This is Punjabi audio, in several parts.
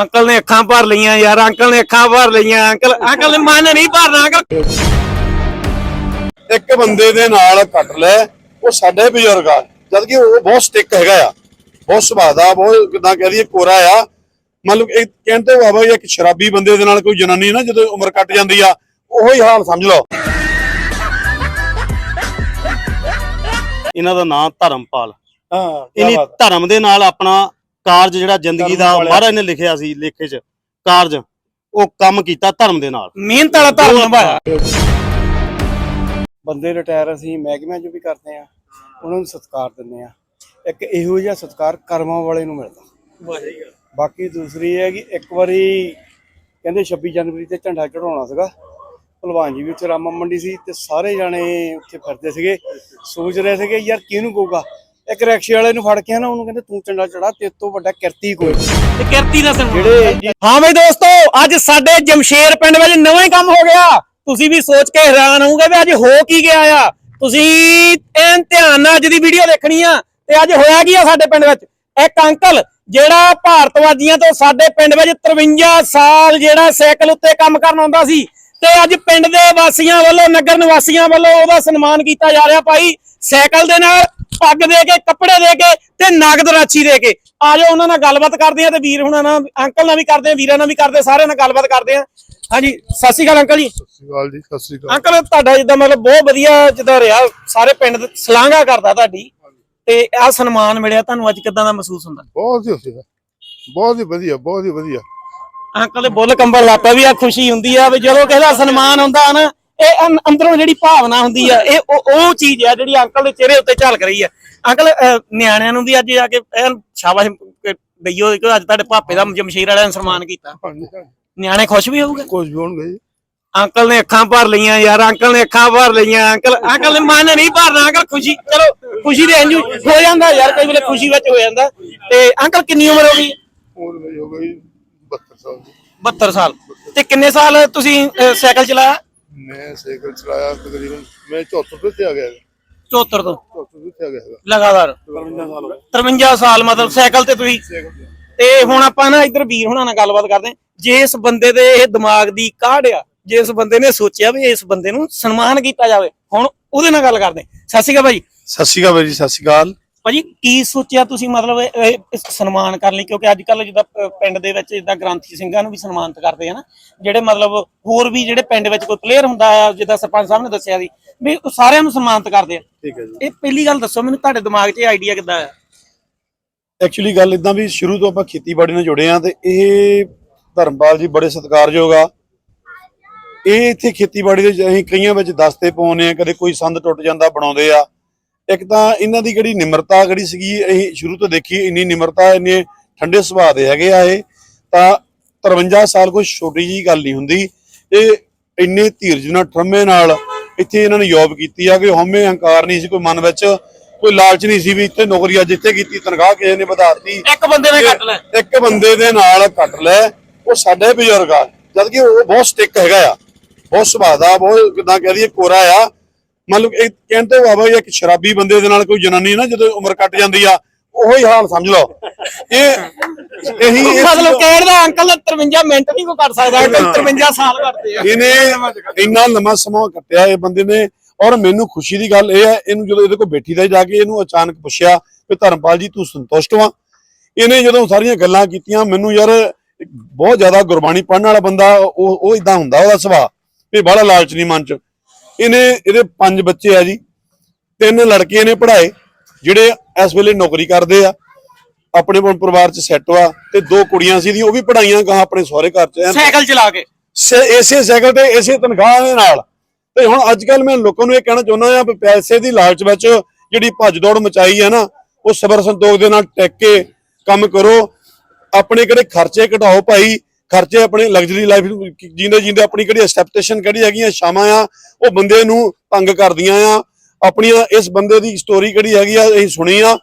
ਅੰਕਲ ਨੇ ਅੱਖਾਂ ਭਰ ਲਈਆਂ ਯਾਰ ਅੰਕਲ ਨੇ ਅੱਖਾਂ ਭਰ ਲਈਆਂ। ਅੰਕਲ ਅੰਕਲ ਨੇ ਮਨ ਨਹੀਂ ਭਰਨਾ ਅੰਕਲ। ਇੱਕ ਬੰਦੇ ਦੇ ਨਾਲ ਕੱਟ ਲੈ ਉਹ ਸਾਡੇ ਬਜ਼ੁਰਗ ਆ। ਜਦ ਕਿ ਉਹ ਬਹੁਤ ਸਟਿਕ ਹੈਗਾ ਆ। ਬਹੁਤ ਸੁਭਾਅ ਦਾ ਬਹੁਤ ਕਿਦਾਂ ਕਹਿ ਦਈਏ ਕੋਰਾ ਆ। ਮਤਲਬ ਇਹ ਕਹਿੰਦੇ ਬਾਬਾ ਜੀ ਇੱਕ ਸ਼ਰਾਬੀ ਬੰਦੇ ਦੇ ਨਾਲ ਕੋਈ ਜਨਾਨੀ ਨਾ ਜਦੋਂ ਉਮਰ ਕੱਟ ਜਾਂਦੀ ਆ ਉਹੋ ਹੀ ਹਾਲ ਸਮਝ ਲਓ। ਇਹਨਾਂ ਦਾ ਨਾਮ ਧਰਮਪਾਲ। ਹਾਂ ਇਨੀ ਧਰਮ ਦੇ ਨਾਲ ਆਪਣਾ ਕਾਰਜ ਜਿਹੜਾ ਜ਼ਿੰਦਗੀ ਦਾ। ਮਹਾਰਾਜ ਨੇ ਲਿਖਿਆ ਸੀ ਲੇਖੇ 'ਚ ਕਾਰਜ ਉਹ ਕੰਮ ਕੀਤਾ ਧਰਮ ਦੇ ਨਾਲ। ਮਿਹਨਤ ਵਾਲਾ ਧਰਮ ਨਿਭਾਇਆ। ਬੰਦੇ ਰਿਟਾਇਰ ਅਸੀਂ ਮਹਿਕਮਿਆਂ 'ਚ ਵੀ ਕਰਦੇ ਆ ਉਹਨਾਂ ਨੂੰ ਸਤਿਕਾਰ ਦਿੰਦੇ ਆ ਇੱਕ ਇਹੋ ਜਿਹਾ ਸਤਿਕਾਰ ਕਰਮਾਂ ਵਾਲੇ ਨੂੰ ਮਿਲਦਾ। ਬਾਕੀ ਦੂਸਰੀ ਹੈ ਕਿ ਇੱਕ ਵਾਰੀ ਕਹਿੰਦੇ 26 ਜਨਵਰੀ ਤੇ ਝੰਡਾ ਚੜਾਉਣਾ ਸੀਗਾ ਭਲਵਾਨ ਜੀ ਵੀ ਉੱਥੇ ਰਾਮਾ ਮੰਡੀ ਸੀ ਤੇ ਸਾਰੇ ਜਾਣੇ ਉੱਥੇ ਫਿਰਦੇ ਸੀਗੇ। ਸੋਚ ਰਹੇ ਸੀਗੇ ਯਾਰ ਕਿਹਨੂੰ ਕਹੂਗਾ? ਇੱਕ ਰਿਕਸ਼ੇ ਵਾਲੇ ਨੂੰ ਫੜ ਕੇ ਨਾ ਉਹਨੂੰ ਕਹਿੰਦੇ ਤੂੰ ਝੰਡਾ ਚੜਾ ਤੇ ਤੋਂ ਵੱਡਾ ਕਿਰਤੀ ਕੋਈ। ਤੇ ਕਿਰਤੀ ਦਾ ਸਨਮਾਨ ਜਿਹੜੇ ਹਾਂ ਬਈ ਦੋਸਤੋ ਅੱਜ ਸਾਡੇ ਜਮਸ਼ੇਰ ਪਿੰਡ ਵਿੱਚ ਨਵਾਂ ਹੀ ਕੰਮ ਹੋ ਗਿਆ। ਤੁਸੀਂ ਵੀ ਸੋਚ ਕੇ ਹੈਰਾਨ ਹੋਵੋਗੇ ਵੀ ਅੱਜ ਹੋ ਕੀ ਗਿਆ ਆ। ਤੁਸੀਂ ਐਨ ਧਿਆਨ ਨਾਲ ਅੱਜ ਦੀ ਵੀਡੀਓ ਦੇਖਣੀ ਆ ਤੇ ਅੱਜ ਹੋਇਆ ਕੀ ਆ ਸਾਡੇ ਪਿੰਡ ਵਿੱਚ? ਇੱਕ ਅੰਕਲ ਜਿਹੜਾ ਭਾਰਤਵਾਜੀਆਂ ਤੋਂ ਸਾਡੇ ਪਿੰਡ ਵਿੱਚ 53 ਸਾਲ ਜਿਹੜਾ ਸਾਈਕਲ ਉੱਤੇ ਕੰਮ ਕਰਨ ਆਉਂਦਾ ਸੀ ਤੇ ਅੱਜ ਪਿੰਡ ਦੇ ਵਾਸੀਆਂ ਵੱਲੋਂ ਨਗਰ ਨਿਵਾਸੀਆਂ ਵੱਲੋਂ ਉਹਦਾ ਸਨਮਾਨ ਕੀਤਾ ਜਾ ਰਿਹਾ ਭਾਈ। ਸਾਈਕਲ ਦੇ ਨਾਲ ਪੱਗ ਦੇ ਕੇ ਕੱਪੜੇ ਦੇ ਕੇ ਤੇ ਨਗਦ ਰਾਸ਼ੀ ਦੇ ਕੇ। ਆ ਜਾਓ ਉਹਨਾਂ ਨਾਲ ਗੱਲਬਾਤ ਕਰਦੇ ਆ ਤੇ ਵੀਰ ਹੁਣਾਂ ਨਾਲ ਅੰਕਲ ਨਾਲ ਵੀ ਕਰਦੇ ਆ ਵੀਰਾਂ ਨਾਲ ਵੀ ਕਰਦੇ ਸਾਰਿਆਂ ਨਾਲ ਗੱਲਬਾਤ ਕਰਦੇ ਆ ਹਾਂਜੀ ਸਤਿ ਸ਼੍ਰੀ ਅਕਾਲ ਅੰਕਲ ਜੀ। ਸਤਿ ਸ਼੍ਰੀ ਅਕਾਲ ਜੀ ਸਤਿ ਸ਼੍ਰੀ ਅਕਾਲ। ਅੰਕਲ ਤੁਹਾਡਾ ਜਿੱਦਾਂ ਮਤਲਬ ਬਹੁਤ ਵਧੀਆ ਜਿੱਦਾਂ ਰਿਹਾ ਸਾਰੇ ਪਿੰਡ ਦੇ ਸਲਾਘਾ ਕਰਦਾ ਤੁਹਾਡੀ। ਤੇ ਆ ਸਨਮਾਨ ਮਿਲਿਆ ਤੁਹਾਨੂੰ ਅੱਜ ਕਿਦਾਂ ਦਾ ਮਹਿਸੂਸ ਹੁੰਦਾ? ਬਹੁਤ ਹੀ ਵਧੀਆ। ਬਹੁਤ ਹੀ ਵਧੀਆ ਬਹੁਤ ਹੀ ਵਧੀਆ। ਅੰਕਲ ਦੇ ਬੁੱਲ ਕੰਬਲ ਲਾਪਾ ਵੀ ਆ ਖੁਸ਼ੀ ਹੁੰਦੀ ਆ ਵੀ ਜਦੋਂ ਕਿਸੇ ਦਾ ਸਨਮਾਨ ਹੁੰਦਾ ਨਾ ਇਹ ਅੰਦਰੋਂ ਜਿਹੜੀ ਭਾਵਨਾ ਹੁੰਦੀ ਆ ਇਹ ਉਹ ਚੀਜ਼ ਆ ਜਿਹੜੀ ਅੰਕਲ ਦੇ ਚਿਹਰੇ ਉੱਤੇ ਝਲਕ ਰਹੀ ਆ। ਅੰਕਲ ਨਿਆਣਿਆਂ ਨੂੰ ਵੀ ਅੱਜ ਆ ਕੇ ਸ਼ਾਬਾਸ਼ ਦਈਓ ਕਿ ਅੱਜ ਤੁਹਾਡੇ ਭਾਪੇ ਦਾ ਜਮਸ਼ੀਰ ਵਾਲਿਆਂ ਨੇ ਸਨਮਾਨ ਕੀਤਾ। ਨਿਆਣੇ ਖੁਸ਼ ਵੀ ਹੋਊਗੇ? ਕੁਝ ਵੀ ਹੋਣਗੇ ਜੀ। ਅੰਕਲ ਨੇ ਅੱਖਾਂ ਭਰ ਲਈਆਂ ਯਾਰ ਅੰਕਲ ਨੇ ਅੱਖਾਂ ਭਰ ਲਈਆਂ। ਅੰਕਲ ਅੰਕਲ ਨੇ ਮਨ ਨਹੀਂ ਭਰਨਾ ਅੰਕਲ ਖੁਸ਼ੀ ਚਲੋ ਖੁਸ਼ੀ ਦੇ ਇੰਜੂ ਹੋ ਜਾਂਦਾ ਯਾਰ ਕਈ ਵੇਲੇ ਖੁਸ਼ੀ ਵਿੱਚ ਹੋ ਜਾਂਦਾ। ਤੇ ਅੰਕਲ ਕਿੰਨੀ ਉਮਰ ਹੋ ਗਈ? ਉਮਰ ਮੇਰੀ ਹੋ ਗਈ 72 ਸਾਲ ਦੀ। 72 ਸਾਲ। ਤੇ ਕਿੰਨੇ ਸਾਲ ਤੁਸੀਂ ਸਾਈਕਲ ਚਲਾਇਆ? ਮੈਂ ਸਾਈਕਲ ਚਲਾਇਆ ਤਕਰੀਬਨ ਮੈਂ 74 ਤੇ ਆ ਗਿਆ। 74 ਤੋਂ? 74 ਤੇ ਆ ਗਿਆ ਲਗਾਤਾਰ? 53 ਸਾਲ ਮਤਲਬ ਸਾਈਕਲ ਤੇ ਤੁਸੀਂ? ਤੇ। ਹੁਣ ਆਪਾਂ ਨਾ ਇੱਧਰ ਵੀਰ ਹੁਣਾਂ ਨਾਲ ਗੱਲਬਾਤ ਕਰਦੇ ਹਾਂ। ਜੇ ਇਸ ਬੰਦੇ ਦੇ ਇਹ ਦਿਮਾਗ ਦੀ ਕਾਢ ਆ ਜੇ ਇਸ ਬੰਦੇ ਨੇ ਸੋਚਿਆ ਵੀ ਇਸ ਬੰਦੇ ਨੂੰ ਸਨਮਾਨ ਕੀਤਾ ਜਾਵੇ ਹੁਣ ਉਹਦੇ ਨਾਲ ਗੱਲ ਕਰਦੇ। ਸਤਿ ਸ਼੍ਰੀ ਅਕਾਲ ਭਾਜੀ ਸਤਿ ਸ਼੍ਰੀ ਅਕਾਲ ਜੀ ਸਤਿ ਸ਼੍ਰੀ ਅਕਾਲ। ਭਾਜੀ ਕੀ ਸੋਚਿਆ ਤੁਸੀਂ ਮਤਲਬ ਇਹ- ਸਨਮਾਨ ਕਰਨ ਲਈ? ਕਿਉਂਕਿ ਅੱਜ ਕੱਲ ਜਿੱਦਾਂ ਪ- ਪਿੰਡ ਦੇ ਵਿੱਚ ਜਿੱਦਾਂ ਗ੍ਰਾਂਥੀ ਸਿੰਘਾਂ ਨੂੰ ਵੀ ਸਨਮਾਨਿਤ ਕਰਦੇ ਆ ਨਾ ਜਿਹੜੇ ਮਤਲਬ ਹੋਰ ਵੀ ਜਿਹੜੇ ਪਿੰਡ ਵਿੱਚ ਕੋਈ ਪਲੇਅਰ ਹੁੰਦਾ ਆ ਜਿੱਦਾਂ ਸਰਪੰਚ ਸਾਹਿਬ ਨੇ ਦੱਸਿਆ ਸੀ ਵੀ ਉਹ ਸਾਰਿਆਂ ਨੂੰ ਸਨਮਾਨਿਤ ਕਰਦੇ ਆ। ਠੀਕ ਹੈ ਜੀ। ਇਹ ਪਹਿਲੀ ਗੱਲ ਦੱਸੋ ਮੈਨੂੰ ਤੁਹਾਡੇ ਦਿਮਾਗ 'ਚ ਇਹ ਆਈਡੀਆ ਕਿੱਦਾਂ ਆਇਆ ਐਕਚੁਅਲੀ ਗੱਲ ਇਦਾਂ ਵੀ ਸ਼ੁਰੂ ਤੋਂ ਆਪਾਂ ਖੇਤੀਬਾੜੀ ਨਾਲ ਜੁੜੇ ਆ ਤੇ ਇਹ ਧਰਮਪਾਲ ਜੀ ਬੜੇ ਸਤਿਕਾਰਯੋਗ ਆ। ਇਹ ਇੱਥੇ ਖੇਤੀਬਾੜੀ ਦੇ ਅਸੀਂ ਕਈਆਂ ਵਿੱਚ ਦਸਤੇ ਪਾਉਨੇ ਆ ਕਦੇ ਕੋਈ ਸੰਦ ਟੁੱਟ ਜਾਂਦਾ ਬਣਾਉਂਦੇ ਆ। ਇੱਕ ਤਾਂ ਇਹਨਾਂ ਦੀ ਜਿਹੜੀ ਨਿਮਰਤਾ ਜਿਹੜੀ ਸੀਗੀ ਅਸੀਂ ਸ਼ੁਰੂ ਤੋਂ ਦੇਖੀ ਇੰਨੀ ਨਿਮਰਤਾ ਇੰਨੇ ਠੰਡੇ ਸੁਭਾਅ ਦੇ ਹੈਗੇ ਆ ਇਹ ਤਾਂ 53 ਸਾਲ ਕੋਈ ਛੋਟੀ ਜੀ ਗੱਲ ਨਹੀਂ ਹੁੰਦੀ। ਇਹ ਇੰਨੇ ਧੀਰਜ ਨਾਲ ਠਰਮੇ ਨਾਲ ਇੱਥੇ ਇਹਨਾਂ ਨੇ ਜੌਬ ਕੀਤੀ ਆ ਕਿ ਹਉਮੈ ਹੰਕਾਰ ਨਹੀਂ ਸੀ ਕੋਈ ਮਨ ਵਿੱਚ ਕੋਈ ਲਾਲਚ ਨਹੀਂ ਸੀ ਵੀ ਇੱਥੇ ਨੌਕਰੀ ਅੱਜ ਇੱਥੇ ਕੀਤੀ ਤਨਖਾਹ ਕਿਸੇ ਨੇ ਵਧਾਤੀ ਇੱਕ ਬੰਦੇ ਨੇ ਕੱਟ ਲੈ ਇੱਕ ਬੰਦੇ ਦੇ ਨਾਲ ਕੱਟ ਲੈ ਉਹ ਸਾਡੇ ਬਜ਼ੁਰਗ ਆ ਜਦ ਕਿ ਉਹ ਬਹੁਤ ਸਟਿਕ ਹੈਗਾ ਆ ਬਹੁਤ ਸੁਭਾਅ ਦਾ ਬਹੁਤ ਕਿਦਾਂ ਕਹਿ ਦਈਏ ਕੋਰਾ ਆ। ਮਤਲਬ ਇਹ ਕਹਿੰਦੇ ਬਾਬਾ ਜੀ ਇੱਕ ਸ਼ਰਾਬੀ ਬੰਦੇ ਦੇ ਨਾਲ ਕੋਈ ਜਨਾਨੀ ਨਾ ਜਦੋਂ ਉਮਰ ਕੱਟ ਜਾਂਦੀ ਆ ਉਹੋ ਹਾਲ ਸਮਝ ਲਓ। ਇਹ ਇਹੀ ਮਤਲਬ ਕਹਿਣ ਦਾ ਅੰਕਲ ਦਾ 53 ਮਿੰਟ ਨਹੀਂ ਕੋ ਕਰ ਸਕਦਾ ਅੰਕਲ 53 ਸਾਲ ਕਰਦੇ ਆ। ਇਹਨੇ ਇੰਨਾ ਲੰਮਾ ਸਮਾਂ ਕੱਟਿਆ ਇਹ ਬੰਦੇ ਨੇ ਔਰ ਮੈਨੂੰ ਖੁਸ਼ੀ ਦੀ ਗੱਲ ਇਹ ਹੈ ਇਹਨੂੰ ਜਦੋਂ ਇਹਦੇ ਕੋਲ ਬੈਠੀ ਦਾ ਜਾ ਕੇ ਇਹਨੂੰ ਅਚਾਨਕ ਪੁੱਛਿਆ ਕਿ ਧਰਮਪਾਲ ਜੀ ਤੂੰ ਸੰਤੁਸ਼ਟ ਵਾਂ? ਇਹਨੇ ਜਦੋਂ ਸਾਰੀਆਂ ਗੱਲਾਂ ਕੀਤੀਆਂ ਮੈਨੂੰ ਯਾਰ ਬਹੁਤ ਜ਼ਿਆਦਾ ਗੁਰਬਾਣੀ ਪੜਨ ਵਾਲਾ ਬੰਦਾ ਉਹ ਉਹ ਇਦਾਂ ਹੁੰਦਾ ਉਹਦਾ ਸੁਭਾਅ ਵੀ ਬੜਾ ਲਾਲਚ ਨਹੀਂ ਮਨ ਚ। ਇਹਨੇ ਇਹਦੇ ਪੰਜ ਬੱਚੇ ਆ ਜੀ ਤਿੰਨ ਲੜਕੇ ਨੇ ਪੜ੍ਹਾਏ ਜਿਹੜੇ ਇਸ ਵੇਲੇ ਨੌਕਰੀ ਕਰਦੇ ਆ ਆਪਣੇ ਪਰਿਵਾਰ ਚ ਸੈੱਟ ਆ ਤੇ ਦੋ ਕੁੜੀਆਂ ਸੀ ਦੀਆਂ ਉਹ ਵੀ ਪੜਾਈਆਂ ਗਾਂ ਆਪਣੇ ਸਹੁਰੇ ਘਰ ਚ ਸਾਈਕਲ ਚਲਾ ਕੇ। ਇਸੇ ਸਾਈਕਲ ਤੇ ਇਸੇ ਤਨਖਾਹ ਦੇ ਨਾਲ। ਤੇ ਹੁਣ ਅੱਜ ਕੱਲ ਮੈਂ ਲੋਕਾਂ ਨੂੰ ਇਹ ਕਹਿਣਾ ਚਾਹੁੰਦਾ ਆ ਵੀ ਪੈਸੇ ਦੀ ਲਾਲਚ ਵਿੱਚ ਜਿਹੜੀ ਭੱਜ ਦੌੜ ਮਚਾਈ ਹੈ ਨਾ ਉਹ ਸਬਰ ਸੰਤੋਖ ਦੇ ਨਾਲ ਟਿਕ ਕੇ ਕੰਮ ਕਰੋ ਆਪਣੇ ਕਿਹੜੇ ਖਰਚੇ ਘਟਾਓ ਭਾਈ ਖਰਚੇ ਆਪਣੇ ਲਗਜ਼ਰੀ ਲਾਈਫ ਜੀਂਦੇ ਜੀਂਦੇ ਆਪਣੀ ਕਿਹੜੀ ਐਕਸਪੈਕਟੇਸ਼ਨ ਕਿਹੜੀ ਹੈਗੀਆਂ ਸ਼ਾਮਾਂ ਆ, ਉਹ ਬੰਦੇ ਨੂੰ ਤੰਗ ਕਰਦੀਆਂ ਆ। ਆਪਣੀਆਂ ਇਸ ਬੰਦੇ ਦੀ ਸਟੋਰੀ ਕਿਹੜੀ ਹੈਗੀ ਆ, ਅਸੀਂ ਸੁਣੀ ਆ।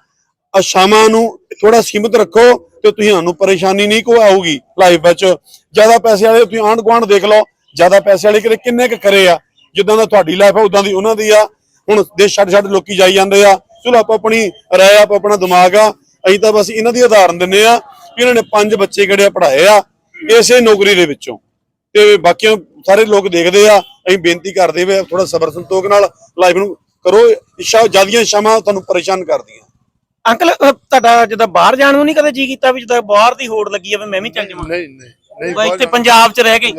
ਆ ਸ਼ਾਮਾਂ ਨੂੰ ਥੋੜਾ ਸੀਮਿਤ ਰੱਖੋ ਤੇ ਤੁਸੀਂ ਤੁਹਾਨੂੰ ਪਰੇਸ਼ਾਨੀ ਨਹੀਂ ਕੋਈ ਆਊਗੀ ਲਾਈਫ ਵਿੱਚ। ਜ਼ਿਆਦਾ ਪੈਸੇ ਵਾਲੇ ਤੁਸੀਂ ਆਂਢ ਗੁਆਂਢ ਦੇਖ ਲਓ, ਜ਼ਿਆਦਾ ਪੈਸੇ ਵਾਲੇ ਕਿਤੇ ਕਿੰਨੇ ਕੁ ਕਰੇ ਆ। ਜਿੱਦਾਂ ਦਾ ਤੁਹਾਡੀ ਲਾਈਫ ਆ ਉਦਾਂ ਦੀ ਉਹਨਾਂ ਦੀ ਆ। ਹੁਣ ਦੇਸ਼ ਛੱਡ ਛੱਡ ਲੋਕੀ ਜਾਈ ਜਾਂਦੇ ਆ। ਚਲੋ ਆਪਾਂ ਆਪਣੀ ਰਾਏ, ਆਪ ਆਪਣਾ ਦਿਮਾਗ ਆ। ਅਸੀਂ ਤਾਂ ਬਸ ਇਹਨਾਂ ਦੀ ਉਦਾਹਰਨ ਦਿੰਨੇ ਆ ਕਿ ਇਹਨਾਂ ਨੇ ਪੰਜ ਬੱਚੇ ਕਿਹੜੇ ਆ, ਪੜ੍ਹਾਏ ਆ। ਇਸੇ ਨੌਕਰੀ ਦੇ ਵਿੱਚੋਂ। ਤੇ ਬਾਕੀਆਂ ਸਾਰੇ ਲੋਕ ਦੇਖਦੇ ਆ ਅਸੀਂ ਬੇਨਤੀ ਕਰਦੇ ਵੇ ਥੋੜਾ ਸਬਰ ਸੰਤੋਖ ਨਾਲ ਲਾਈਫ ਨੂੰ ਕਰੋ। ਇੱਛਾ ਜਿਆਦੀਆਂ ਸ਼ਾਮਾਂ ਤੁਹਾਨੂੰ ਪਰੇਸ਼ਾਨ ਕਰਦੀਆਂ। ਅੰਕਲ ਤੁਹਾਡਾ ਜਦੋਂ ਬਾਹਰ ਜਾਣ ਨੂੰ ਨਹੀਂ ਕਦੇ ਜੀ ਕੀਤਾ ਵੀ ਜਦੋਂ ਬਾਹਰ ਦੀ ਹੋੜ ਲੱਗੀ ਆ ਵੀ ਮੈਂ ਵੀ ਚੱਲ ਜਾਵਾਂ? ਨਹੀਂ ਨਹੀਂ ਨਹੀਂ ਬਈ ਇੱਥੇ ਪੰਜਾਬ 'ਚ ਰਹਿ ਕੇ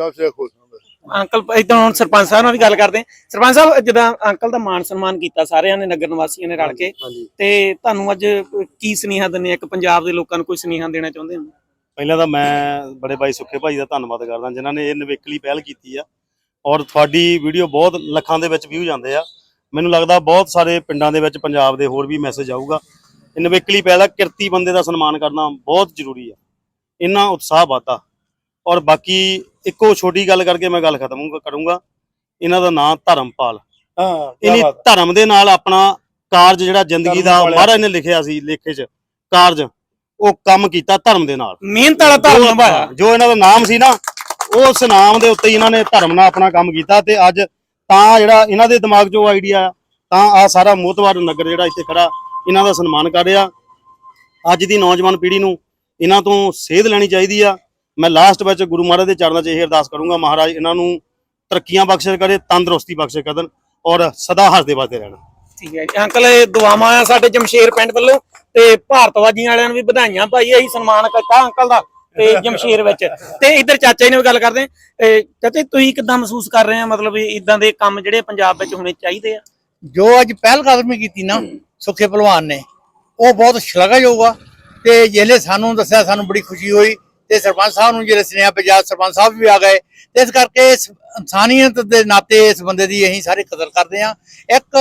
ਹਾਂ ਅੰਕਲ ਇਦਾਂ ਹੁਣ ਸਰਪੰਚ ਸਾਹਿਬ ਨਾਲ ਵੀ ਗੱਲ ਕਰਦੇ। ਸਰਪੰਚ ਸਾਹਿਬ ਜਦੋਂ ਅੰਕਲ ਦਾ ਮਾਨ ਸਨਮਾਨ ਕੀਤਾ ਸਾਰਿਆਂ ਨੇ ਨਗਰ ਨਿਵਾਸੀਆਂ ਨੇ ਰਲ ਕੇ। ਤੇ ਤੁਹਾਨੂੰ ਅੱਜ ਕੀ ਸੁਨੇਹਾ ਦਿੰਦੇ ਆ? ਇੱਕ ਪੰਜਾਬ ਦੇ ਲੋਕਾਂ ਨੂੰ ਕੋਈ ਸੁਨੇਹਾ ਦੇਣਾ ਚਾਹੁੰਦੇ ਹੋ? ਪਹਿਲਾਂ ਤਾਂ ਮੈਂ ਬੜੇ ਭਾਈ ਸੁੱਖੇ ਭਾਈ ਦਾ ਧੰਨਵਾਦ ਕਰਦਾ ਜਿਨ੍ਹਾਂ ਨੇ ਇਹ ਨਵੇਕਲੀ ਪਹਿਲ ਕੀਤੀ ਆ। ਔਰ ਤੁਹਾਡੀ ਵੀਡੀਓ ਬਹੁਤ ਲੱਖਾਂ ਦੇ ਵਿੱਚ ਵਿਊ ਜਾਂਦੇ ਆ। ਮੈਨੂੰ ਲੱਗਦਾ ਬਹੁਤ ਸਾਰੇ ਪਿੰਡਾਂ ਦੇ ਵਿੱਚ ਪੰਜਾਬ ਦੇ ਹੋਰ ਵੀ ਮੈਸੇਜ ਆਊਗਾ। ਇਹ ਨਵੇਕਲੀ ਪਹਿਲ ਆ ਕਿਰਤੀ ਬੰਦੇ ਦਾ ਸਨਮਾਨ ਕਰਨਾ ਬਹੁਤ ਜ਼ਰੂਰੀ ਆ। ਇੰਨਾ ਉਤਸ਼ਾਹ ਵਾਤਾ ਔਰ ਬਾਕੀ ਇੱਕੋ ਛੋਟੀ ਗੱਲ ਕਰਕੇ ਮੈਂ ਗੱਲ ਖਤਮ ਕਰੂੰਗਾ। ਇਹਨਾਂ ਦਾ ਨਾਮ ਧਰਮਪਾਲ। ਹਾਂ ਬਾਤ ਧਰਮ ਦੇ ਨਾਲ ਆਪਣਾ ਕਾਰਜ ਜਿਹੜਾ ਜ਼ਿੰਦਗੀ ਦਾ। ਮਹਾਰਾਜ ਨੇ ਲਿਖਿਆ ਸੀ ਲੇਖੇ 'ਚ ਕਾਰਜ। ਉਹ ਕੰਮ ਕੀਤਾ ਧਰਮ ਦੇ ਨਾਲ। ਮਿਹਨਤ ਵਾਲਾ ਧਰਮ ਨਿਭਾਇਆ। ਜੋ ਇਹਨਾਂ ਦਾ ਨਾਮ ਸੀ ਨਾ ਉਸ ਨਾਮ ਦੇ ਉੱਤੇ ਇਹਨਾਂ ਨੇ ਧਰਮ ਨਾਲ ਆਪਣਾ ਕੰਮ ਕੀਤਾ ਤੇ ਅੱਜ ਤਾਂ ਜਿਹੜਾ ਇਹਨਾਂ ਦੇ ਦਿਮਾਗ 'ਚੋਂ ਆਈਡੀਆ ਤਾਂ ਆ ਸਾਰਾ ਮੋਤਵਾਰ ਨਗਰ ਜਿਹੜਾ ਇੱਥੇ ਖੜਾ ਇਹਨਾਂ ਦਾ ਸਨਮਾਨ ਕਰ ਰਿਹਾ। ਅੱਜ ਦੀ ਨੌਜਵਾਨ ਪੀੜ੍ਹੀ ਨੂੰ ਇਹਨਾਂ ਤੋਂ ਸੇਧ ਲੈਣੀ ਚਾਹੀਦੀ ਆ। ਮੈਂ ਲਾਸਟ ਵਿੱਚ ਗੁਰੂ ਮਹਾਰਾਜ ਦੇ ਚਰਨਾਂ 'ਚ ਇਹ ਅਰਦਾਸ ਕਰੂੰਗਾ ਮਹਾਰਾਜ ਇਹਨਾਂ ਨੂੰ ਤਰੱਕੀਆਂ ਬਖਸ਼ਿਸ਼ ਕਰੇ ਤੰਦਰੁਸਤੀ ਬਖਸ਼ਿਸ਼ ਕਰਨ ਔਰ ਸਦਾ ਹੱਸਦੇ ਵੱਸਦੇ ਰਹਿਣ। ਠੀਕ ਹੈ ਜੀ। ਅੰਕਲ, ਇਹ ਦੁਆਵਾਂ ਆ ਸਾਡੇ ਜਮਸ਼ੇਰ ਪਿੰਡ ਵੱਲੋਂ ਤੇ ਭਾਰਤਵਾਜੀਆਂ ਵਾਲਿਆਂ ਨੂੰ ਵੀ ਵਧਾਈਆਂ ਭਾਈ ਅਸੀਂ ਸਨਮਾਨ ਕੀਤਾ ਅੰਕਲ ਦਾ ਤੇ ਜਮਸ਼ੇਰ ਵਿੱਚ। ਤੇ ਇੱਧਰ ਚਾਚਾ ਜੀ ਨੇ ਵੀ ਗੱਲ ਕਰਦੇ ਤੇ ਚਾਚਾ ਜੀ, ਤੁਸੀਂ ਕਿੱਦਾਂ ਮਹਿਸੂਸ ਕਰ ਰਹੇ ਆ ਮਤਲਬ ਇਦਾਂ ਦੇ ਕੰਮ ਜਿਹੜੇ ਪੰਜਾਬ ਵਿੱਚ ਹੋਣੇ ਚਾਹੀਦੇ ਆ? ਜੋ ਅੱਜ ਪਹਿਲ ਕਦਮੀ ਕੀਤੀ ਨਾ, ਸੁੱਖੇ ਪਹਿਲਵਾਨ ਨੇ, ਉਹ ਬਹੁਤ ਸ਼ਲਾਘਾਯੋਗ ਆ। ਤੇ ਜਿਹੜੇ ਸਾਨੂੰ ਦੱਸਿਆ, ਸਾਨੂੰ ਬੜੀ ਖੁਸ਼ੀ ਹੋਈ। ਤੇ ਸਰਪੰਚ ਸਾਹਿਬ ਨੂੰ ਜਿਹੜੇ ਸੁਨੇਹਾ ਪੰਜਾਬ ਸਰਪੰਚ ਸਾਹਿਬ ਵੀ ਆ ਗਏ। ਤੇ ਇਸ ਕਰਕੇ ਇਨਸਾਨੀਅਤ ਦੇ ਨਾਤੇ ਇਸ ਬੰਦੇ ਦੀ ਅਸੀਂ ਸਾਰੇ ਕਦਰ ਕਰਦੇ ਆ ਇੱਕ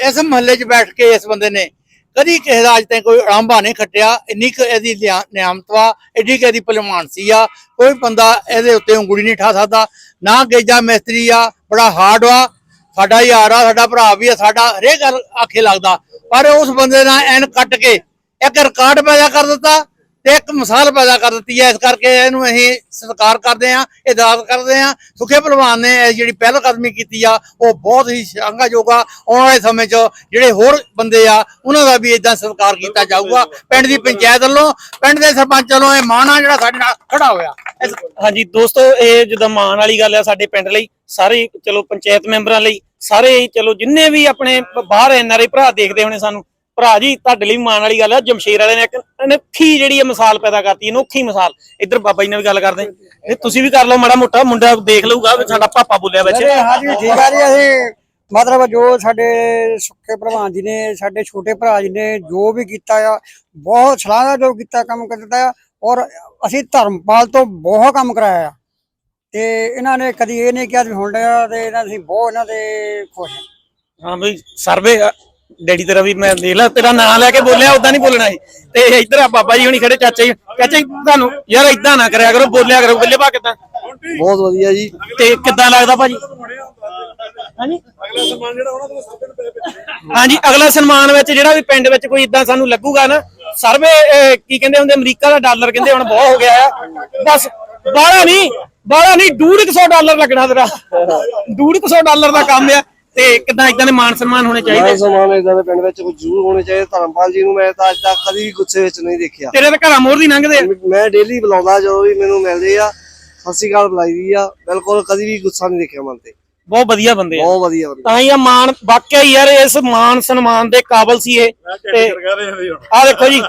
ਇਸ ਮਹੱਲੇ 'ਚ ਬੈਠ ਕੇ ਇਸ ਬੰਦੇ ਨੇ ਕਦੀ ਕਿਸੇ ਦਾ ਅੱਜ ਤਾਈਂ ਕੋਈ ਆਰਾਮਬਾ ਨਹੀਂ ਖੱਟਿਆ, ਇੰਨੀ ਕੁ ਇਹਦੀ ਨਿਆਮਤਵਾ ਐਡੀ ਕੁ ਇਹਦੀ ਭਲਮਾਨ ਸੀ ਆ, ਕੋਈ ਬੰਦਾ ਇਹਦੇ ਉੱਤੇ ਉਂਗਲੀ ਨਹੀਂ ਠਾ ਸਕਦਾ, ਨਾ ਗੇਜਾ ਮਿਸਤਰੀ ਆ, ਬੜਾ ਹਾਰਡ ਆ ਸਾਡਾ ਯਾਰ ਆ, ਸਾਡਾ ਭਰਾ ਵੀ ਆ, ਸਾਡਾ ਹਰੇਕ ਗੱਲ ਆਖੇ ਲੱਗਦਾ, ਪਰ ਉਸ ਬੰਦੇ ਨਾਲ ਐਨ ਕੱਟ ਕੇ ਇੱਕ ਰਿਕਾਰਡ ਪੈਦਾ ਕਰ ਦਿੱਤਾ ਤੇ ਇੱਕ ਮਿਸਾਲ ਪੈਦਾ ਕਰ ਦਿੱਤੀ ਹੈ। ਇਸ ਕਰਕੇ ਇਹਨੂੰ ਅਸੀਂ ਸਤਿਕਾਰ ਕਰਦੇ ਆ ਇਦਾਤ ਕਰਦੇ ਆ ਸੁਖੇ ਪਹਿਲਵਾਨ ਨੇ ਇਹ ਜਿਹੜੀ ਪਹਿਲ ਕਦਮੀ ਕੀਤੀ ਆ, ਉਹ ਬਹੁਤ ਹੀ ਸ਼ਲਾਘਾਯੋਗ ਆ। ਆਉਣ ਵਾਲੇ ਸਮੇਂ 'ਚ ਜਿਹੜੇ ਹੋਰ ਬੰਦੇ ਆ, ਉਹਨਾਂ ਦਾ ਵੀ ਇਦਾਂ ਸਤਿਕਾਰ ਕੀਤਾ ਜਾਊਗਾ। ਪਿੰਡ ਦੀ ਪੰਚਾਇਤ ਵੱਲੋਂ, ਪਿੰਡ ਦੇ ਸਰਪੰਚ ਵੱਲੋਂ ਇਹ ਮਾਣ ਆ ਜਿਹੜਾ ਸਾਡੇ ਨਾਲ ਖੜਾ ਹੋਇਆ। ਹਾਂਜੀ, ਦੋਸਤੋ, ਇਹ ਜਦੋਂ ਮਾਣ ਵਾਲੀ ਗੱਲ ਆ ਸਾਡੇ ਪਿੰਡ ਲਈ, ਸਾਰੇ ਚਲੋ ਪੰਚਾਇਤ ਮੈਂਬਰਾਂ ਲਈ, ਸਾਰੇ ਚਲੋ ਜਿੰਨੇ ਵੀ ਆਪਣੇ ਬ- ਬਾਹਰ ਐਨਆਰਆਈ ਭਰਾ ਦੇਖਦੇ ਹੋਣੇ ਸਾਨੂੰ ਭਰਾ ਜੀ ਤੁਹਾਡੇ ਲਈ ਮਾਣ ਵਾਲੀ ਗੱਲ ਆ ਜਮਸ਼ੇਰ ਵਾਲੇ ਨੇ ਇੱਕ ਅਨੋਖੀ ਜਿਹੜੀ ਹੈ ਮਿਸਾਲ ਪੈਦਾ ਕਰਤੀ ਅਨੋਖੀ ਮਿਸਾਲ। ਇੱਧਰ ਬਾਬਾ ਜੀ ਨਾਲ ਵੀ ਗੱਲ ਕਰਦੇ ਇਹ ਤੁਸੀਂ ਵੀ ਕਰ ਲਓ ਮਾੜਾ ਮੋਟਾ ਮੁੰਡਾ ਦੇਖ ਲਊਗਾ ਵੀ ਸਾਡਾ ਪਾਪਾ ਬੋਲਿਆ ਵਿੱਚ ਹਾਂਜੀ ਠੀਕ ਆ ਜੀ ਅਸੀਂ ਮਤਲਬ ਜੋ ਸਾਡੇ ਸੁੱਖੇ ਪ੍ਰਵਾਨ ਜੀ ਨੇ ਸਾਡੇ ਛੋਟੇ ਭਰਾ ਜੀ ਨੇ ਜੋ ਵੀ ਕੀਤਾ ਆ ਬਹੁਤ ਸਲਾਹ ਜੋ ਕੀਤਾ ਕੰਮ ਕੀਤਾ ਆ ਔਰ ਅਸੀਂ ਧਰਮਪਾਲ ਤੋਂ ਬਹੁਤ ਕੰਮ ਕਰਾਇਆ ਆ। ਤੇ ਇਹਨਾਂ ਨੇ ਕਦੀ ਇਹ ਨਹੀਂ ਕਿਹਾ ਵੀ ਹੁਣ ਤੇ ਇਹਨਾਂ ਅਸੀਂ ਬਹੁਤ ਇਹਨਾਂ ਦੇ ਖੁਸ਼ ਹਾਂ ਹਾਂ ਬਈ ਸਰਵੇ ਡੈਡੀ ਤੇਰਾ ਵੀ ਮੈਂ ਦੇਖ ਲਾ ਤੇਰਾ ਨਾਂ ਲੈ ਕੇ ਬੋਲਿਆ ਉਦਾਂ ਨਹੀਂ ਬੋਲਣਾ ਸੀ। ਤੇ ਇੱਧਰ ਆ ਬਾਬਾ ਜੀ ਹੁਣੀ ਖੜੇ ਚਾਚਾ ਜੀ ਚਾਚਾ ਜੀ ਤੁਹਾਨੂੰ ਯਾਰ ਇਦਾਂ ਨਾ ਕਰਿਆ ਕਰੋ ਬੋਲਿਆ ਕਰੋ ਬੱਲੇ ਭਾ ਕਿਦਾਂ? ਬਹੁਤ ਵਧੀਆ ਜੀ। ਤੇ ਕਿੱਦਾਂ ਲੱਗਦਾ ਭਾਜੀ ਹਾਂਜੀ। ਹਾਂਜੀ ਅਗਲਾ ਸਨਮਾਨ ਵਿੱਚ ਜਿਹੜਾ ਵੀ ਪਿੰਡ ਵਿੱਚ ਕੋਈ ਇਦਾਂ ਸਾਨੂੰ ਲੱਗੂਗਾ ਨਾ ਸਰਵੇ ਕੀ ਕਹਿੰਦੇ ਹੁੰਦੇ ਅਮਰੀਕਾ ਦਾ ਡਾਲਰ ਕਹਿੰਦੇ ਹੁਣ ਬਹੁਤ ਹੋ ਗਿਆ ਆ। ਬਸ ਬਾਹਲਾ ਨਹੀਂ ਬਾਹਲਾ ਨਹੀਂ 150 ਡਾਲਰ ਲੱਗਣਾ ਤੇਰਾ। 150 ਡਾਲਰ ਦਾ ਕੰਮ ਆ। ਤੇ ਕਿੱਦਾਂ ਇਦਾਂ ਦੇ ਮਾਨ ਸਨਮਾਨ ਹੋਣੇ ਚਾਹੀਦੇ? ਸਮਾਨ ਇਦਾਂ ਦੇ ਪਿੰਡ ਵਿੱਚ ਕੁਝ ਜ਼ਰੂਰ ਹੋਣੇ ਚਾਹੀਦੇ। ਧਰਮਪਾਲ ਜੀ ਨੂੰ ਮੈਂ ਤਾਂ ਅੱਜ ਤੱਕ ਕਦੀ ਵੀ ਗੁੱਸੇ ਵਿੱਚ ਨਹੀਂ ਦੇਖਿਆ। ਤੇਰੇ ਤਾਂ ਘਰਾਂ ਮੋਰ ਦੀ ਲੰਘਦੇ ਆ। ਮੈਂ ਡੇਲੀ ਬੁਲਾਉਂਦਾ ਜਦੋਂ ਵੀ ਮੈਨੂੰ ਮਿਲਦੇ ਆ ਸਤਿ ਸ਼੍ਰੀ ਅਕਾਲ ਬੁਲਾਈ ਦੀ ਆ। ਬਿਲਕੁਲ ਕਦੀ ਵੀ ਗੁੱਸਾ ਨਹੀਂ ਦੇਖਿਆ ਮਨ ਤੇ। ਬਹੁਤ ਵਧੀਆ ਬੰਦੇ ਆ। ਬਹੁਤ ਵਧੀਆ ਵਧੀਆ ਤਾਂ ਹੀ ਆ ਮਾਨ ਵਾਕਿਆ ਹੀ ਯਾਰ ਇਸ ਮਾਨ ਸਨਮਾਨ ਦੇ ਕਾਬਲ ਸੀ ਇਹ। ਤੇ ਆ ਦੇਖੋ ਜੀ।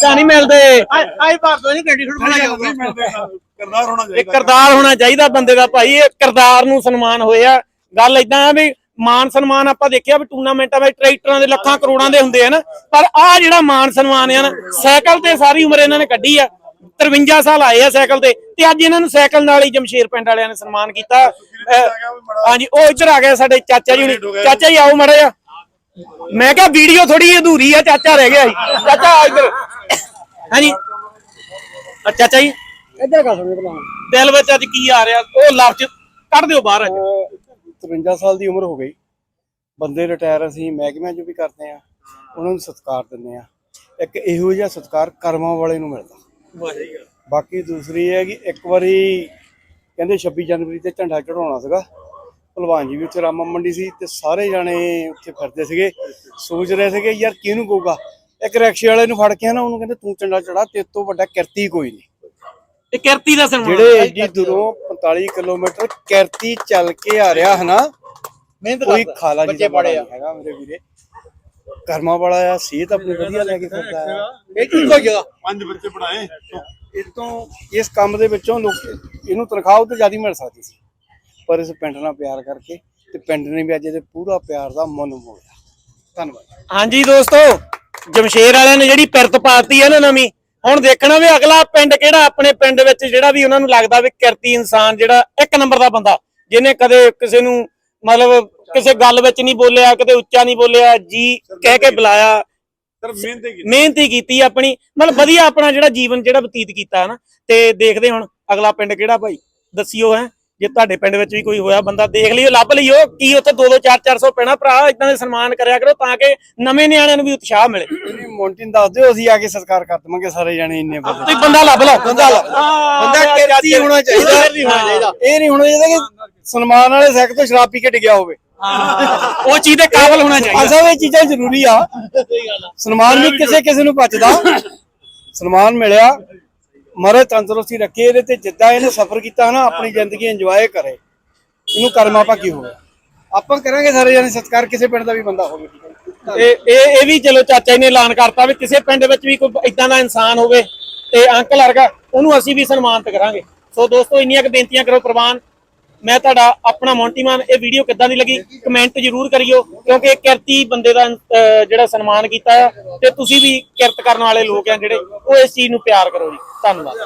ਤਾਂ ਨਹੀਂ ਮਿਲਦੇ। ਆਈ ਭਾਰ ਤੋਂ ਨਹੀਂ ਗੱਡੀ ਥੋੜਾ ਬਣਾ ਜਾਊਗਾ ਕਰਦਾਰ ਹੋਣਾ ਇਹ ਕਰਦਾਰ ਹੋਣਾ ਚਾਹੀਦਾ ਬੰਦੇ ਦਾ ਭਾਈ, ਇਹ ਕਰਦਾਰ ਨੂੰ ਸਨਮਾਨ ਹੋਇਆ। ਗੱਲ ਇਦਾਂ ਆ ਵੀ ਮਾਨ ਸਨਮਾਨ ਆਪਾਂ ਦੇਖਿਆ ਵੀ ਟੂਰਨਾਮੈਂਟਾਂ ਵਿੱਚ ਟਰੈਕਟਰਾਂ ਦੇ ਲੱਖਾਂ ਕਰੋੜਾਂ ਦੇ ਹੁੰਦੇ ਆ ਨਾ। ਪਰ ਆ ਜਿਹੜਾ ਮਾਨ ਸਨਮਾਨ ਆ ਨਾ, ਸਾਈਕਲ ਤੇ ਸਾਰੀ ਉਮਰ ਇਹਨਾਂ ਨੇ ਕੱਢੀ ਆ। 53 ਸਾਲ ਆਏ ਆ ਸਾਈਕਲ ਤੇ ਤੇ ਅੱਜ ਇਹਨਾਂ ਨੂੰ ਸਾਈਕਲ ਨਾਲ ਹੀ ਜਮਸ਼ੇਰ ਪਿੰਡ ਵਾਲਿਆਂ ਨੇ ਸਨਮਾਨ ਕੀਤਾ। ਹਾਂਜੀ, ਉਹ ਇੱਧਰ ਆ ਗਏ ਸਾਡੇ ਚਾਚਾ ਜੀ ਹੁਣੀ। ਚਾਚਾ ਜੀ ਆਓ ਮੜਾ ਆ ਮੈਂ ਕਿਹਾ ਵੀਡੀਓ ਥੋੜੀ ਅਧੂਰੀ ਆ, ਚਾਚਾ ਰਹਿ ਗਿਆ ਸੀ। ਚਾਚਾ ਆ ਇੱਧਰ। ਹਾਂਜੀ। ਚਾਚਾ ਜੀ। ਇੱਧਰ ਕਰ ਦਿਲ ਵਿੱਚ ਅੱਜ ਕੀ ਆ ਰਿਹਾ? ਉਹ ਲਫ਼ਜ਼ ਕੱਢ ਦਿਓ ਬਾਹਰ ਅੱਜ। 53 ਸਾਲ ਦੀ ਉਮਰ ਹੋ ਗਈ। ਬੰਦੇ ਰਿਟਾਇਰ ਅਸੀਂ ਮਹਿਕਮਿਆਂ 'ਚ ਵੀ ਕਰਦੇ ਆ ਉਹਨਾਂ ਨੂੰ ਸਤਿਕਾਰ ਦਿੰਦੇ ਆ ਇੱਕ ਇਹੋ ਜਿਹਾ ਸਤਿਕਾਰ ਕਰਮਾਂ ਵਾਲੇ ਨੂੰ ਮਿਲਦਾ। ਬਾਕੀ ਦੂਸਰੀ ਹੈ ਕਿ ਇੱਕ ਵਾਰੀ ਕਹਿੰਦੇ 26 ਜਨਵਰੀ ਤੇ ਝੰਡਾ ਚੜਾਉਣਾ ਸੀਗਾ। ਭਲਵਾਨ ਜੀ ਵੀ ਉੱਥੇ ਰਾਮਾ ਮੰਡੀ ਸੀ ਤੇ ਸਾਰੇ ਜਾਣੇ ਉੱਥੇ ਫਿਰਦੇ ਸੀਗੇ। ਸੋਚ ਰਹੇ ਸੀਗੇ ਯਾਰ ਕਿਹਨੂੰ ਕਹੂਗਾ? ਇੱਕ ਰਿਕਸ਼ੇ ਵਾਲੇ ਨੂੰ ਫੜ ਕੇ ਨਾ ਉਹਨੂੰ ਕਹਿੰਦੇ ਤੂੰ ਚੰਡਾ ਚੜਾ ਤੇਰੇ ਤੋਂ ਵੱਡਾ ਕਿਰਤੀ ਕੋਈ ਨਹੀਂ। ਇਹ ਕਿਰਤੀ ਦਾ ਸਨਮਾਨ ਜਿਹੜੇ ਏਡੀ ਦੂਰੋਂ 45 ਕਿਲੋਮੀਟਰ ਕਿਰਤੀ ਚੱਲ ਕੇ ਆ ਰਿਹਾ ਹਨਾ ਮਿਹਨਤ ਕੋਈ। ਖਾਲਾ ਜੀ ਬੱਚੇ ਆ। ਹੈਗਾ ਮੇਰੇ ਵੀਰੇ। ਕਰਮਾਂ ਵਾਲਾ ਆ ਸਿਹਤ ਆਪਣੀ ਵਧੀਆ ਲੈ ਕੇ ਫਿਰਦਾ ਆ। ਇਹ ਇੱਕੋ ਜਗ੍ਹਾ। ਪੰਜ ਬੱਚੇ ਪੜਾਏ ਇਹ ਤੋਂ ਇਸ ਕੰਮ ਦੇ ਵਿੱਚੋਂ ਲੋਕ ਇਹਨੂੰ ਤਨਖਾਹ ਉਹ ਤੋਂ ਜ਼ਿਆਦਾ ਮਿਲ ਸਕਦੀ ਸੀ। ਪਰ ਇਸ ਪਿੰਡ ਨਾਲ ਪਿਆਰ ਕਰਕੇ ਤੇ ਪਿੰਡ ਨੇ ਵੀ ਅੱਜ ਇਹਦੇ ਪੂਰਾ ਪਿਆਰ ਦਾ ਮੁੱਲ ਮੋੜਿਆ। ਧੰਨਵਾਦ। ਹਾਂਜੀ ਦੋਸਤੋ ਜਮਸ਼ੇਰ ਵਾਲਿਆਂ ਨੇ ਜਿਹੜੀ ਪਿਰਤ ਪਾਤੀ ਹੈ ਨਾ ਨਵੀਂ ਹੁਣ ਦੇਖਣਾ ਵੀ ਅਗਲਾ ਪਿੰਡ ਕਿਹੜਾ ਆਪਣੇ ਪਿੰਡ ਵਿੱਚ ਜਿਹੜਾ ਵੀ ਉਹਨਾਂ ਨੂੰ ਲੱਗਦਾ ਵੀ ਕਿਰਤੀ ਇਨਸਾਨ ਜਿਹੜਾ ਇੱਕ ਨੰਬਰ ਦਾ ਬੰਦਾ ਜਿਹਨੇ ਕਦੇ ਕਿਸੇ ਨੂੰ ਮਤਲਬ ਕਿਸੇ ਗੱਲ ਵਿੱਚ ਨਹੀਂ ਬੋਲਿਆ ਕਦੇ ਉੱਚਾ ਨਹੀਂ ਬੋਲਿਆ ਜੀ ਕਹਿ ਕੇ ਬੁਲਾਇਆ। ਸਰ ਮਿਹਨਤ ਹੀ ਮਿਹਨਤੀ ਕੀਤੀ ਆਪਣੀ ਮਤਲਬ ਵਧੀਆ ਆਪਣਾ ਜਿਹੜਾ ਜੀਵਨ ਜਿਹੜਾ ਬਤੀਤ ਕੀਤਾ ਹੈ ਨਾ। ਤੇ ਦੇਖਦੇ ਹੁਣ ਅਗਲਾ ਪਿੰਡ ਕਿਹੜਾ ਭਾਈ ਦੱਸਿਓ ਹੈ। ਜੇ ਤੁਹਾਡੇ ਪਿੰਡ ਵਿੱਚ ਵੀ ਕੋਈ ਹੋਇਆ ਬੰਦਾ ਦੇਖ ਲਿਓ ਲੱਭ ਲਿਓ ਕੀ ਉੱਥੇ 2-2 4-400 ਪੈਣਾ ਭਰਾ ਇਦਾਂ ਦੇ ਸਨਮਾਨ ਕਰਿਆ ਕਰੋ ਤਾਂ ਕਿ ਨਵੇਂ ਨਿਆਣਿਆਂ ਨੂੰ ਵੀ ਉਤਸ਼ਾਹ ਮਿਲੇ। ਮੌਂਟੀ ਨੂੰ ਦੱਸ ਦਿਓ ਅਸੀਂ ਆ ਕੇ ਸਤਿਕਾਰ ਕਰ ਦਵਾਂਗੇ ਸਾਰੇ ਜਣੇ ਇੰਨੇ ਬੰਦੇ। ਤੁਸੀਂ ਬੰਦਾ ਲੱਭ ਲਓ ਬੰਦਾ ਲੱਭ- ਬੰਦਾ ਕਿਰਤੀ ਹੋਣਾ ਚਾਹੀਦਾ। ਕਿਰਤੀ ਹੋਣਾ ਚਾਹੀਦਾ। ਇਹ ਨਹੀਂ ਹੋਣਾ ਚਾਹੀਦਾ ਕਿ ਸਨਮਾਨ ਵਾਲੇ ਸੈਕ ਤੋਂ ਸ਼ਰਾਬ ਪੀ ਕੇ ਡਿੱਗਿਆ ਹੋਵੇ। ਉਹ ਚੀਜ਼ ਦੇ ਕਾਬਲ ਹੋਣਾ ਚਾਹੀਦਾ। ਅਸਲ ਇਹ ਚੀਜ਼ਾਂ ਜ਼ਰੂਰੀ ਆ। ਸਨਮਾਨ ਵੀ ਕਿਸੇ ਕਿਸੇ ਨੂੰ ਬਚਦਾ ਸਨਮਾਨ ਮਿਲਿਆ। ਮਹਾਰਾਜ ਤੰਦਰੁਸਤੀ ਰੱਖੇ ਇਹਦੇ ਤੇ ਜਿੱਦਾਂ ਇਹਨੇ ਸਫ਼ਰ ਕੀਤਾ ਨਾ, ਆਪਣੀ ਜ਼ਿੰਦਗੀ ਇੰਜੋਏ ਕਰੇ। ਇਹਨੂੰ ਕਰਮਾ ਭਾਗੀ ਹੋਵੇ? ਆਪਾਂ ਕਰਾਂਗੇ ਸਾਰੇ ਜਣੇ ਸਤਿਕਾਰ, ਕਿਸੇ ਪਿੰਡ ਦਾ ਵੀ ਬੰਦਾ ਹੋਵੇ। ਇਹ ਇਹ ਇਹ ਵੀ ਚਲੋ ਚਾਚਾ ਜੀ ਨੇ ਐਲਾਨ ਕਰਤਾ ਵੀ ਕਿਸੇ ਪਿੰਡ ਵਿੱਚ ਵੀ ਕੋਈ ਇਦਾਂ ਦਾ ਇਨਸਾਨ ਹੋਵੇ ਤੇ ਅੰਕਲ ਵਰਗਾ, ਉਹਨੂੰ ਅਸੀਂ ਵੀ ਸਨਮਾਨਿਤ ਕਰਾਂਗੇ। ਸੋ ਦੋਸਤੋ, ਇੰਨੀਆਂ ਕੁ ਬੇਨਤੀਆਂ ਕਰੋ ਪ੍ਰਵਾਨ ਮੈਂ ਤੁਹਾਡਾ ਆਪਣਾ ਮੌਂਟੀਮਾਨ ਇਹ ਵੀਡੀਓ ਕਿੱਦਾਂ ਦੀ ਲੱਗੀ? ਕਮੈਂਟ ਜ਼ਰੂਰ ਕਰਿਓ ਕਿਉਂਕਿ ਕਿਰਤੀ ਬੰਦੇ ਦਾ ਅਹ, ਜਿਹੜਾ ਸਨਮਾਨ ਕੀਤਾ ਆ ਤੇ ਤੁਸੀਂ ਵੀ ਕਿਰਤ ਕਰਨ ਵਾਲੇ ਲੋਕ ਆ ਜਿਹੜੇ ਉਹ ਇਸ ਚੀਜ਼ ਨੂੰ ਪਿਆਰ ਕਰੋ ਜੀ। ਧੰਨਵਾਦ।